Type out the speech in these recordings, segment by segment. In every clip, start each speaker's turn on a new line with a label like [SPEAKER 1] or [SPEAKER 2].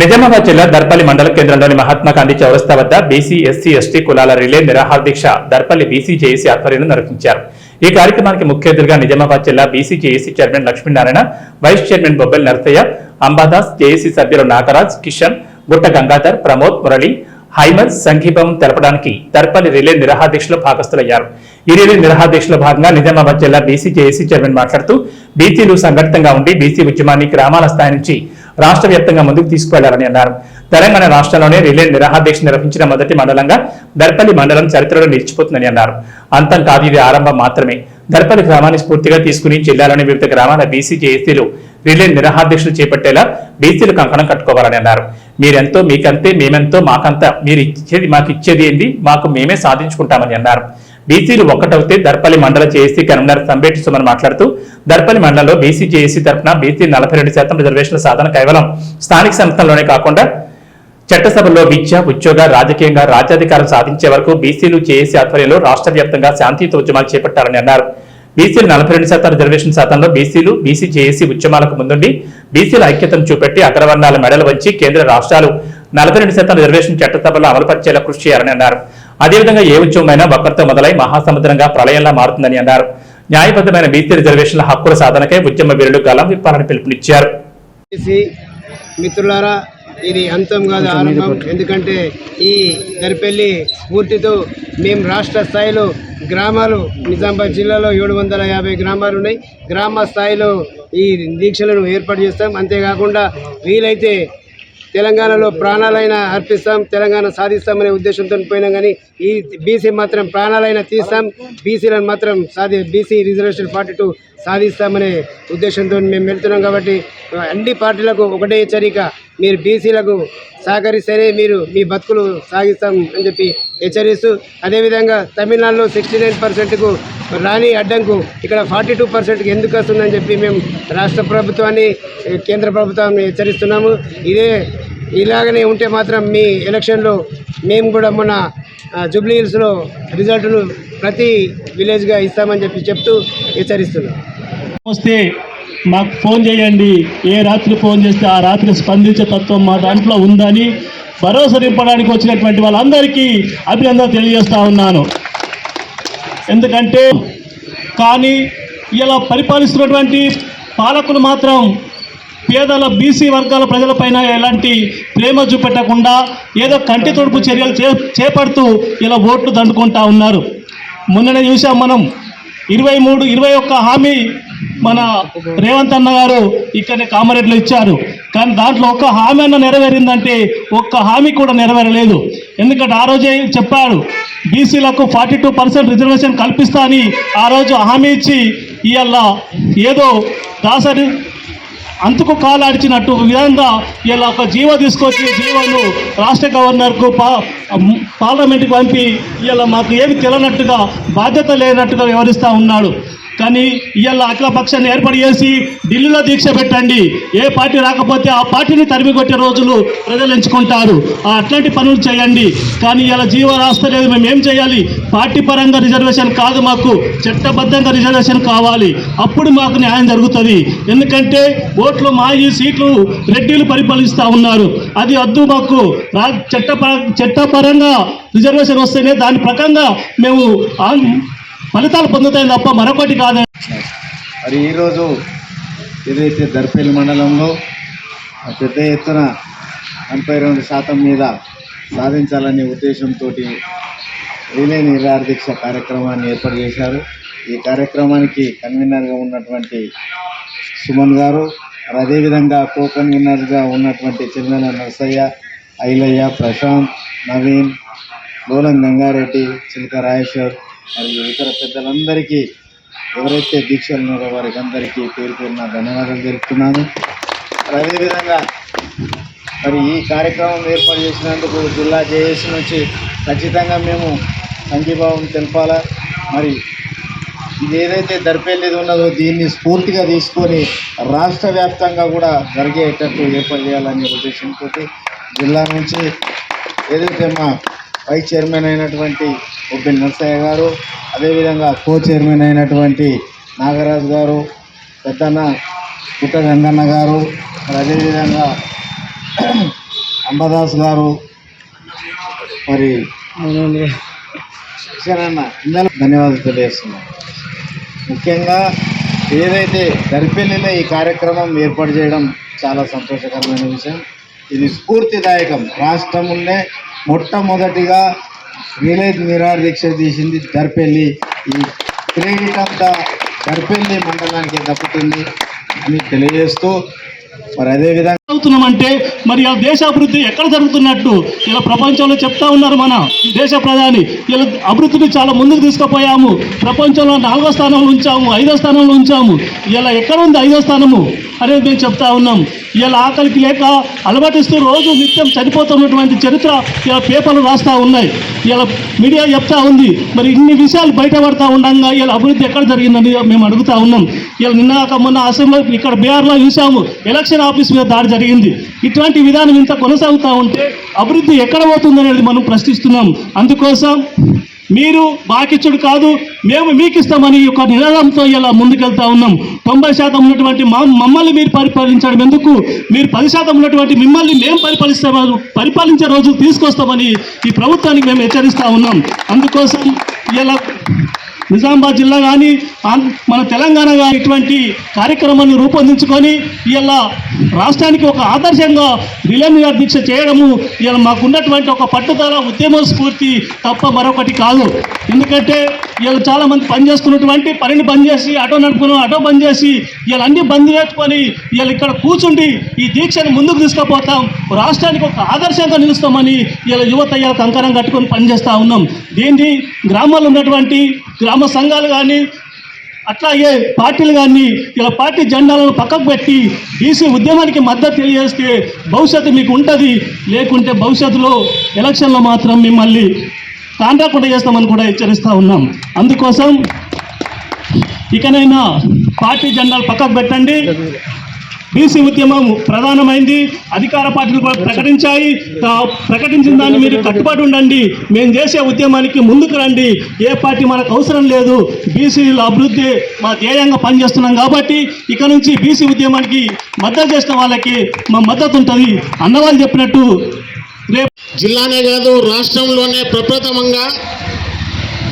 [SPEAKER 1] నిజామాబాద్ జిల్లా దర్పల్లి మండల కేంద్రంలోని మహాత్మా గాంధీ చౌరస్తా వద్ద బీసీ ఎస్సీ ఎస్టీ కులాల రిలే నిరాహార దీక్ష దర్పల్లి బీసీ జేఏసీ ఆధ్వర్యంలో నిర్వహించారు. ఈ కార్యక్రమానికి ముఖ్య అతిథిగా నిజామాబాద్ జిల్లా BC JAC chairman Lakshminarayana vice chairman Bobbel Narasaiah Ambadas JAC సభ్యులు నాగరాజ్ కిషన్ గుట్ట గంగాధర్ ప్రమోద్ మురళి హైమర్ సంఘీభావం తెలపడానికి దర్పల్లి రిలే నిరాహార దీక్షలో భాగస్థులయ్యారు. ఈ రిలే నిరాహార దీక్షలో భాగంగా నిజామాబాద్ జిల్లా బీసీ జేఏసీ చైర్మన్ మాట్లాడుతూ బీసీలు సంఘటితంగా ఉండి బీసీ ఉద్యమాన్ని గ్రామాల స్థాయి నుంచి రాష్ట్ర వ్యాప్తంగా ముందుకు తీసుకువెళ్ళాలని అన్నారు. తెలంగాణ రాష్ట్రంలోనే రిలే నిరాహాదీక్ష నిర్వహించిన మొదటి మండలంగా దర్పల్లి మండలం చరిత్రలో నిలిచిపోతుందని అన్నారు. అంతం కాదు ఇది ఆరంభం మాత్రమే. దర్పల్లి గ్రామాన్ని స్ఫూర్తిగా తీసుకుని జిల్లాలోని వివిధ గ్రామాల బీసీ జేఏసీలు రిలే నిరాహార చేపట్టేలా బీసీలు కంకణం కట్టుకోవాలని అన్నారు. మీరెంతో మీకంతే మేమెంతో మాకంతా మీరు ఇచ్చేది మాకు ఇచ్చేది ఏంది? మాకు మేమే సాధించుకుంటామని అన్నారు. బీసీలు ఒక్కటవుతే దర్పల్లి మండల జేఏసీ కన్వీనర్ సంబేటి సుమన్ మాట్లాడుతూ దర్పల్లి మండలంలో బీసీ జేఏసీ తరఫున బీసీ నలభై రెండు శాతం రిజర్వేషన్ల సాధన కేవలం స్థానిక సంస్థల్లోనే కాకుండా చట్టసభలో విద్య ఉద్యోగ రాజకీయంగా రాజ్యాధికారం సాధించే వరకు బీసీలు జేఏసీ ఆధ్వర్యంలో రాష్ట్ర వ్యాప్తంగా శాంతియుత ఉద్యమాలు చేపట్టారని అన్నారు. బీసీలు నలభై రెండు శాతం రిజర్వేషన్ శాతంలో బీసీలు బీసీ జేఏసీ ఉద్యమాలకు ముందుండి బీసీల ఐక్యతను చూపెట్టి అగ్రవర్ణాల మెడలు వంచి కేంద్ర రాష్ట్రాలు నలభై రెండు శాతం రిజర్వేషన్ చట్టసభలో అమలుపరిచేలా కృషి చేయాలని అన్నారు. అదేవిధంగా ఏ ఉద్యమమైనా ఒక్కరితో మొదలై మహాసముద్రంగా ప్రళయంలా మారుతుందని అన్నారు. న్యాయబద్ధమైన బీసీ రిజర్వేషన్ల హక్కుల సాధనకై ఉద్యమ వీరులు గలం విప్పాలని పిలుపునిచ్చారు.
[SPEAKER 2] మిత్రులారా ఇది అంతం కాదు ఆరంభం. ఎందుకంటే ఈ దరిపెల్లి స్ఫూర్తితో మేము రాష్ట్ర స్థాయిలో గ్రామాలు నిజామాబాద్ జిల్లాలో ఏడు వందల యాభై గ్రామాలు ఉన్నాయి. గ్రామ స్థాయిలో ఈ దీక్షలను ఏర్పాటు చేస్తాం. అంతేకాకుండా వీలైతే తెలంగాణలో ప్రాణాలైనా అర్పిస్తాం తెలంగాణ సాధిస్తామనే ఉద్దేశంతో పోయినాం కానీ ఈ బీసీ మాత్రం ప్రాణాలైనా తీస్తాం బీసీలను మాత్రం సాధి బీసీ రిజర్వేషన్ ఫార్టీ టూ సాధిస్తామనే ఉద్దేశంతో మేము వెళ్తున్నాం కాబట్టి అన్ని పార్టీలకు ఒకటే హెచ్చరిక మీరు బీసీలకు సహకరిస్తేనే మీరు మీ బతుకులు సాగిస్తాం అని చెప్పి హెచ్చరిస్తూ అదేవిధంగా తమిళనాడులో సిక్స్టీ నైన్ పర్సెంట్కు రాని అడ్డంకు ఇక్కడ ఫార్టీ టూ పర్సెంట్కి ఎందుకు వస్తుందని చెప్పి మేము రాష్ట్ర ప్రభుత్వాన్ని కేంద్ర ప్రభుత్వాన్ని హెచ్చరిస్తున్నాము. ఇదే ఇలాగనే ఉంటే మాత్రం మీ ఎలక్షన్లో మేము కూడా మొన్న జూబ్లీ హిల్స్లో రిజల్ట్ను ప్రతి విలేజ్గా ఇస్తామని చెప్పి చెప్తూ హెచ్చరిస్తున్నాం.
[SPEAKER 3] వస్తే మాకు ఫోన్ చేయండి. ఏ రాత్రి ఫోన్ చేస్తే ఆ రాత్రి స్పందించే తత్వం మా దాంట్లో ఉందని భరోసా నింపడానికి వచ్చినటువంటి వాళ్ళందరికీ అభినందన తెలియజేస్తా ఉన్నాను. ఎందుకంటే కానీ ఇలా పరిపాలిస్తున్నటువంటి పాలకులు మాత్రం పేదల బీసీ వర్గాల ప్రజలపైన ఎలాంటి ప్రేమ చూపెట్టకుండా ఏదో కంటి తొడుపు చర్యలు చే చేపడుతూ ఇలా ఓట్లు దండుకుంటా ఉన్నారు. మొన్ననే చూసాం మనం. ఇరవై మూడు ఇరవై ఒక్క హామీ మన రేవంత్ అన్న గారు ఇక్కడనే కామారెడ్డిలో ఇచ్చారు. కానీ దాంట్లో ఒక్క హామీ అన్న నెరవేరిందంటే ఒక్క హామీ కూడా నెరవేరలేదు. ఎందుకంటే ఆ రోజే చెప్పాడు బీసీలకు ఫార్టీ టూ పర్సెంట్ రిజర్వేషన్ కల్పిస్తా అని ఆ రోజు హామీ ఇచ్చి ఇవాళ ఏదో దాసరి అంతకు కాలాడిచినట్టు విధంగా ఇలా ఒక జీవ తీసుకొచ్చి జీవను రాష్ట్ర గవర్నర్కు పా పార్లమెంట్కి పంపి ఇలా మాకు ఏమి తెలియనట్టుగా బాధ్యత లేనట్టుగా వ్యవహరిస్తూ ఉన్నాడు. కానీ ఇవాళ అఖిల పక్షాన్ని ఏర్పాటు చేసి ఢిల్లీలో దీక్ష పెట్టండి. ఏ పార్టీ రాకపోతే ఆ పార్టీని తరిమి కొట్టే రోజులు ప్రజలు ఎంచుకుంటారు. అట్లాంటి పనులు చేయండి. కానీ ఇలా జీవ రాస్తలేదు మేము ఏం చేయాలి? పార్టీ పరంగా రిజర్వేషన్ కాదు మాకు చట్టబద్ధంగా రిజర్వేషన్ కావాలి. అప్పుడు మాకు న్యాయం జరుగుతుంది. ఎందుకంటే ఓట్లు మా ఈ సీట్లు రెడ్డిలు పరిపాలిస్తూ ఉన్నారు. అది వద్దు మాకు. రా చట్టపర చట్టపరంగా రిజర్వేషన్ వస్తేనే దాని ప్రకారంగా మేము ఫలితాలు పొందుతాయి తప్ప మరొకటి కాదు.
[SPEAKER 4] మరి ఈరోజు ఏదైతే దర్పేలి మండలంలో పెద్ద ఎత్తున నలభై రెండు శాతం మీద సాధించాలనే ఉద్దేశంతో రిలే నిరాహార కార్యక్రమాన్ని ఏర్పాటు చేశారు. ఈ కార్యక్రమానికి కన్వీనర్గా ఉన్నటువంటి సుమన్ గారు మరి అదేవిధంగా కో కన్వీనర్గా ఉన్నటువంటి చిన్న నరసయ్య ఐలయ్య ప్రశాంత్ నవీన్ లోలం గంగారెడ్డి చిలక రాజేశ్వర్ మరియు ఇతర పెద్దలందరికీ ఎవరైతే దీక్షలు ఉన్నారో వారికి అందరికీ పేరు పేరున ధన్యవాదాలు తెలుపుతున్నాను. అదేవిధంగా మరి ఈ కార్యక్రమం ఏర్పాటు చేసినందుకు జిల్లా జేఏసీ నుంచి ఖచ్చితంగా మేము సంఘీభావం తెలపాలా. మరి ఇది ఏదైతే దర్పెల్లిది ఉన్నదో దీన్ని స్ఫూర్తిగా తీసుకొని రాష్ట్ర వ్యాప్తంగా కూడా జరిగేటట్టు ఏర్పాటు చేయాలనే ఉద్దేశంతో జిల్లా నుంచి ఏదైతే మా వైస్ చైర్మన్ అయినటువంటి ఒబ్బెన్ నరసయ్య గారు అదేవిధంగా కో చైర్మన్ అయినటువంటి నాగరాజు గారు పెద్దన్న పుట్ట గంగన్న గారు మరి అదేవిధంగా అంబదాస్ గారు మరి ఇందులో ధన్యవాదాలు తెలియజేస్తున్నాను ముఖ్యంగా ఏదైతే దరిపెల్లిలో ఈ కార్యక్రమం ఏర్పాటు చేయడం చాలా సంతోషకరమైన విషయం. ఇది స్ఫూర్తిదాయకం. రాష్ట్రంలోనే మొట్టమొదటిగా విలేజ్ నిరాహార దీక్ష తీసింది దర్పెల్లి. ఈ క్రెడిట్ అంతా దర్పెల్లి మండలానికి దక్కుతుంది అని తెలియజేస్తూ మరి అదేవిధంగా
[SPEAKER 3] అవుతున్నామంటే మరి ఆ దేశ అభివృద్ధి ఎక్కడ జరుగుతున్నట్టు ఇలా ప్రపంచంలో చెప్తా ఉన్నారు మన దేశ ప్రధాని. ఇలా అభివృద్ధిని చాలా ముందుకు తీసుకుపోయాము. ప్రపంచంలో నాలుగో స్థానంలో ఉంచాము ఐదో స్థానంలో ఉంచాము. ఇలా ఎక్కడ ఉంది ఐదో స్థానము అనేది మేము చెప్తా ఉన్నాం. ఇలా ఆకలికి లేక అలవాటిస్తూ రోజు నిత్యం చనిపోతున్నటువంటి చరిత్ర ఇలా పేపర్లు రాస్తూ ఉన్నాయి. ఇలా మీడియా చెప్తా ఉంది. మరి ఇన్ని విషయాలు బయటపడతా ఉండగా ఇలా అభివృద్ధి ఎక్కడ జరిగిందని మేము అడుగుతా ఉన్నాం. ఇలా నిన్న మొన్న అసెంబ్లీ ఇక్కడ బీఆర్లో చూసాము. ఎలక్షన్ ఆఫీస్ మీద దాడి జరిగింది. ఇటువంటి విధానం ఇంత కొనసాగుతూ ఉంటే అభివృద్ధి ఎక్కడ పోతుంది అనేది మనం ప్రశ్నిస్తున్నాం. అందుకోసం మీరు మాకిచ్చుడు కాదు మేము మీకు ఇస్తామని ఒక నినాదంతో ఇలా ముందుకెళ్తా ఉన్నాం. తొంభై శాతం ఉన్నటువంటి మమ్మల్ని మీరు పరిపాలించడం ఎందుకు? మీరు పది శాతం ఉన్నటువంటి మిమ్మల్ని మేము పరిపాలిస్తామని పరిపాలించే రోజు తీసుకొస్తామని ఈ ప్రభుత్వానికి మేము హెచ్చరిస్తూ ఉన్నాం. అందుకోసం ఇలా నిజామాబాద్ జిల్లా కానీ మన తెలంగాణ కానీ ఇటువంటి కార్యక్రమాన్ని రూపొందించుకొని ఇలా రాష్ట్రానికి ఒక ఆదర్శంగా రిలే దీక్ష చేయడము ఇలా మాకున్నటువంటి ఒక పట్టుదల ఉద్యమ స్ఫూర్తి తప్ప మరొకటి కాదు. ఎందుకంటే ఇలా చాలామంది పనిచేస్తున్నటువంటి పనిని బంద్ చేసి ఆటో నడుపుకుని ఆటో బంద్ చేసి ఇలా అన్ని బంద్ చేసుకొని ఇలా ఇక్కడ కూర్చుండి ఈ దీక్షను ముందుకు తీసుకుపోతాం. రాష్ట్రానికి ఒక ఆదర్శంగా నిలుస్తామని ఇలా యువత ఇలా కంకణం కట్టుకొని పనిచేస్తూ ఉన్నాం. దీన్ని గ్రామాల్లో ఉన్నటువంటి గ్రామ సంఘాలు కానీ అట్లాగే పార్టీలు కానీ ఇలా పార్టీ జెండాలను పక్కకు పెట్టి బీసీ ఉద్యమానికి మద్దతు తెలియజేస్తే భవిష్యత్తు మీకు ఉంటుంది. లేకుంటే భవిష్యత్తులో ఎలక్షన్లో మాత్రం మిమ్మల్ని కాంట్రాక్ట్ చేస్తామని కూడా హెచ్చరిస్తూ ఉన్నాం. అందుకోసం ఇకనైనా పార్టీ జెండాలు పక్కకు పెట్టండి. బీసీ ఉద్యమం ప్రధానమైంది. అధికార పార్టీలు కూడా ప్రకటించాయి. ప్రకటించిన దాన్ని మీరు కట్టుబడి ఉండండి. మేము చేసే ఉద్యమానికి ముందుకు రండి. ఏ పార్టీ మనకు అవసరం లేదు. బీసీల అభివృద్ధి మా ధ్యేయంగా పనిచేస్తున్నాం కాబట్టి ఇక నుంచి బీసీ ఉద్యమానికి మద్దతు చేసిన వాళ్ళకి మా మద్దతు ఉంటుంది. అన్నవాళ్ళు చెప్పినట్టు రేపు
[SPEAKER 5] జిల్లానే కాదు రాష్ట్రంలోనే ప్రప్రథమంగా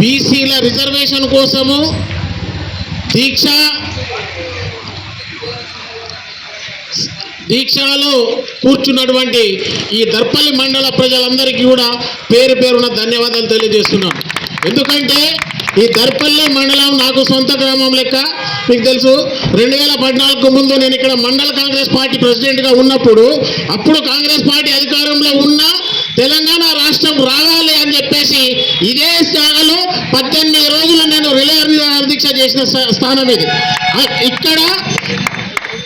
[SPEAKER 5] బీసీల రిజర్వేషన్ కోసము దీక్ష దీక్షలో కూర్చున్నటువంటి ఈ దర్పల్లి మండల ప్రజలందరికీ కూడా పేరు పేరున ధన్యవాదాలు తెలియజేస్తున్నాను ఎందుకంటే ఈ దర్పల్లి మండలం నాకు సొంత గ్రామం లెక్క. మీకు తెలుసు రెండు వేల పద్నాలుగు ముందు నేను ఇక్కడ మండల కాంగ్రెస్ పార్టీ ప్రెసిడెంట్గా ఉన్నప్పుడు అప్పుడు కాంగ్రెస్ పార్టీ అధికారంలో ఉన్న తెలంగాణ రాష్ట్రం రావాలి అని చెప్పేసి ఇదే స్థానంలో పద్దెనిమిది రోజులు నేను రిలే దీక్ష చేసిన స్థా- స్థానం ఇది. ఇక్కడ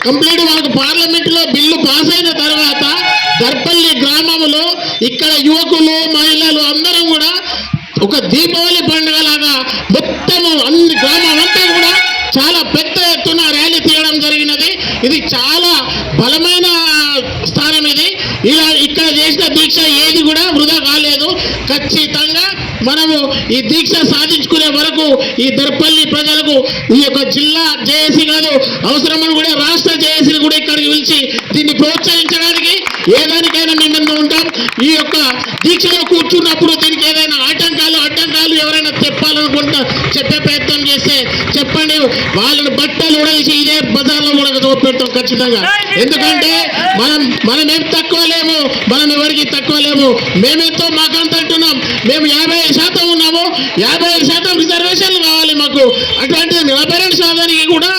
[SPEAKER 5] కంప్లీట్ వాళ్ళకి పార్లమెంట్లో బిల్లు పాస్ అయిన తర్వాత దర్పల్లి గ్రామంలో ఇక్కడ యువకులు మహిళలు అందరం కూడా ఒక దీపావళి పండుగ లాగా మొత్తము అన్ని గ్రామం అంతా కూడా చాలా పెద్ద ఎత్తున ర్యాలీ తీయడం జరిగినది. ఇది చాలా బలమైన స్థానం ఇది. ఇలా ఇక్కడ చేసిన దీక్ష ఏది కూడా వృధా కాలేదు. ఖచ్చితంగా మనము ఈ దీక్ష సాధించుకునే వరకు ఈ దర్పల్లి ప్రజలకు ఈ యొక్క జిల్లా జేఏసీ కాదు అవసరమని కూడా రాష్ట్ర జేఏసీని దీన్ని ప్రోత్సహించడానికి ఏదానికైనా మేము ఉంటాం ఈ యొక్క దీక్షలో కూర్చున్నప్పుడు దీనికి ఏదైనా ఆటంకాలు అడ్డంకాలు ఎవరైనా చెప్పాలనుకుంటా చెప్పే ప్రయత్నం చేస్తే చెప్పండి. వాళ్ళని బట్టలు ఉడేసి ఇదే బజార్లో కూడా చూపెడతాం ఖచ్చితంగా. ఎందుకంటే మనం మనం ఏం తక్కువ లేము మనం ఎవరికి తక్కువ లేము. మేమెంతో మాకంత అంటున్నాం. మేము యాభై శాతం ఉన్నాము. యాభై ఐదు శాతం రిజర్వేషన్లు కావాలి మాకు. అటువంటి నలభై రెండు శాతానికి కూడా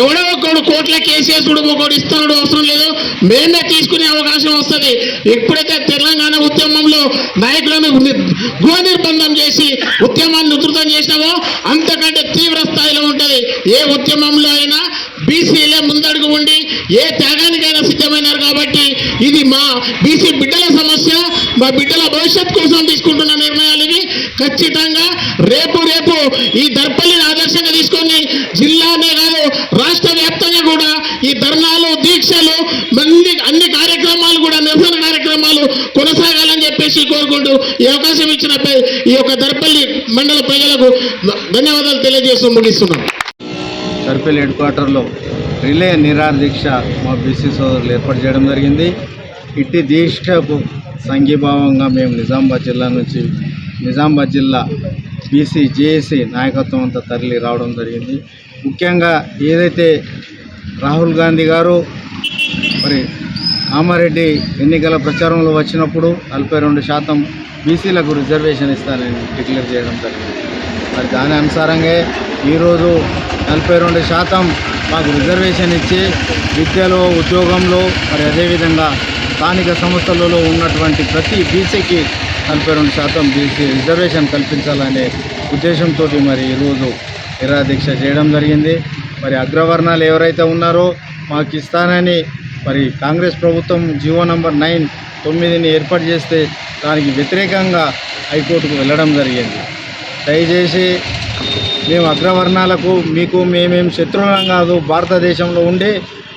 [SPEAKER 5] ఎవడో ఒకడు కోట్ల కేసీఎస్డు ఒకడు ఇస్తాడు అవసరం లేదు. మేమే తీసుకునే అవకాశం వస్తుంది. ఎప్పుడైతే తెలంగాణ ఉద్యమంలో నాయకులను గృహ నిర్బంధం చేసి ఉద్యమాన్ని ఉధృతం చేసినామో అంతకంటే తీవ్ర స్థాయిలో ఉంటుంది. ఏ ఉద్యమంలో అయినా బీసీలే ముందడుగు ఉండి ఏ త్యాగానికైనా సిద్ధమైనారు కాబట్టి ఇది మా బీసీ బిడ్డల సమస్య మా బిడ్డల భవిష్యత్ కోసం తీసుకుంటున్న నిర్ణయాలు ఇవి. ఖచ్చితంగా రేపు రేపు ఈ దర్పల్లిని ఆదర్శంగా తీసుకొని జిల్లానే కాదు రాష్ట్ర వ్యాప్తంగా కూడా ఈ ధర్నాలు దీక్షలు అన్ని అన్ని కార్యక్రమాలు కూడా నిరసన కార్యక్రమాలు కొనసాగాలని చెప్పేసి ఈ అవకాశం ఇచ్చిన ఈ యొక్క దర్పల్లి మండల ప్రజలకు ధన్యవాదాలు తెలియజేస్తూ ముగిస్తున్నాను
[SPEAKER 4] దర్పల్లి హెడ్ క్వార్టర్లో రిలే నిరాహార దీక్ష మా బీసీ సోదరులు ఏర్పాటు చేయడం జరిగింది. ఇట్టి దీక్షకు సంఘీభావంగా మేము నిజామాబాద్ జిల్లా నుంచి నిజామాబాద్ జిల్లా బీసీ జేఏసీ నాయకత్వం అంతా తరలి రావడం జరిగింది. ముఖ్యంగా ఏదైతే రాహుల్ గాంధీ గారు మరి కామారెడ్డి ఎన్నికల ప్రచారంలో వచ్చినప్పుడు నలభై రెండు శాతం బీసీలకు రిజర్వేషన్ ఇస్తానని డిక్లేర్ చేయడం జరిగింది. మరి దాని అనుసారంగా ఈరోజు నలభై రెండు శాతం మాకు రిజర్వేషన్ ఇచ్చి విద్యలో ఉద్యోగంలో మరి అదేవిధంగా స్థానిక సంస్థలలో ఉన్నటువంటి ప్రతి బీసీకి నలభై రెండు శాతం బీసీ రిజర్వేషన్ కల్పించాలనే ఉద్దేశంతో మరి ఈరోజు నిరాదీక్ష చేయడం జరిగింది. మరి అగ్రవర్ణాలు ఎవరైతే ఉన్నారో మాకు ఇస్తానని మరి కాంగ్రెస్ ప్రభుత్వం జియో నంబర్ నైన్ తొమ్మిదిని ఏర్పాటు చేస్తే దానికి వ్యతిరేకంగా హైకోర్టుకు వెళ్ళడం జరిగింది. దయచేసి మేము అగ్రవర్ణాలకు మీకు మేమేం శత్రువులం కాదు భారతదేశంలో ఉండి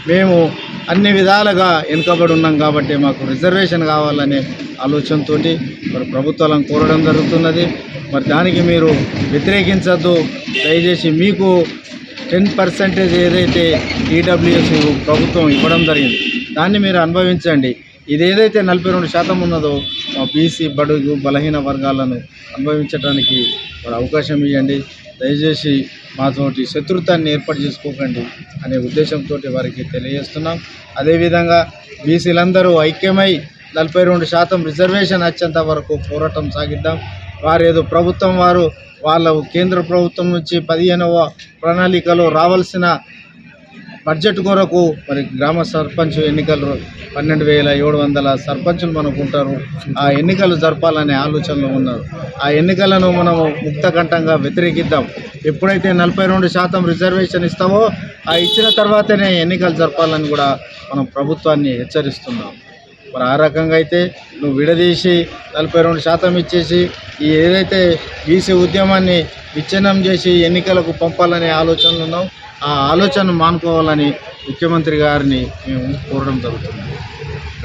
[SPEAKER 4] మేము అన్ని విధాలుగా వెనుకబడి ఉన్నాం కాబట్టి మాకు రిజర్వేషన్ కావాలనే ఆలోచనతో మరి ప్రభుత్వాలను కోరడం జరుగుతున్నది. మరి దానికి మీరు వ్యతిరేకించద్దు. దయచేసి మీకు టెన్ పర్సెంటేజ్ ఏదైతే ఈడబ్ల్యూఎస్ ప్రభుత్వం ఇవ్వడం జరిగింది దాన్ని మీరు అనుభవించండి. ఇది ఏదైతే నలభై రెండు శాతం ఉన్నదో మా బీసీ బడుగు బలహీన వర్గాలను అనుభవించడానికి మరి అవకాశం ఇవ్వండి. దయచేసి మాతోటి శత్రుత్వాన్ని ఏర్పాటు చేసుకోకండి అనే ఉద్దేశంతో వారికి తెలియజేస్తున్నాం. అదేవిధంగా బీసీలందరూ ఐక్యమై నలభై రెండు శాతం రిజర్వేషన్ వచ్చేంత వరకు పోరాటం సాగిద్దాం. వారు ఏదో ప్రభుత్వం వారు వాళ్ళ కేంద్ర ప్రభుత్వం నుంచి పదిహేనవ ప్రణాళికలో రావాల్సిన బడ్జెట్ కొరకు మరి గ్రామ సర్పంచ్ ఎన్నికలు పన్నెండు వేల ఏడు వందల సర్పంచులు మనకు ఉంటారు. ఆ ఎన్నికలు జరపాలనే ఆలోచనలో ఉన్నారు. ఆ ఎన్నికలను మనము ముక్తకంఠంగా వ్యతిరేకిద్దాం. ఎప్పుడైతే నలభై రెండు శాతం రిజర్వేషన్ ఇస్తామో ఆ ఇచ్చిన తర్వాతనే ఎన్నికలు జరపాలని కూడా మనం ప్రభుత్వాన్ని హెచ్చరిస్తున్నాం. మరి ఆ రకంగా అయితే నువ్వు విడదీసి నలభై రెండు శాతం ఇచ్చేసి ఈ ఏదైతే బీసీ ఉద్యమాన్ని విచ్ఛిన్నం చేసి ఎన్నికలకు పంపాలనే ఆలోచనలు ఉన్నాం ఆ ఆలోచన మానుకోవాలని ముఖ్యమంత్రి గారిని మేము కోరడం జరుగుతుంది.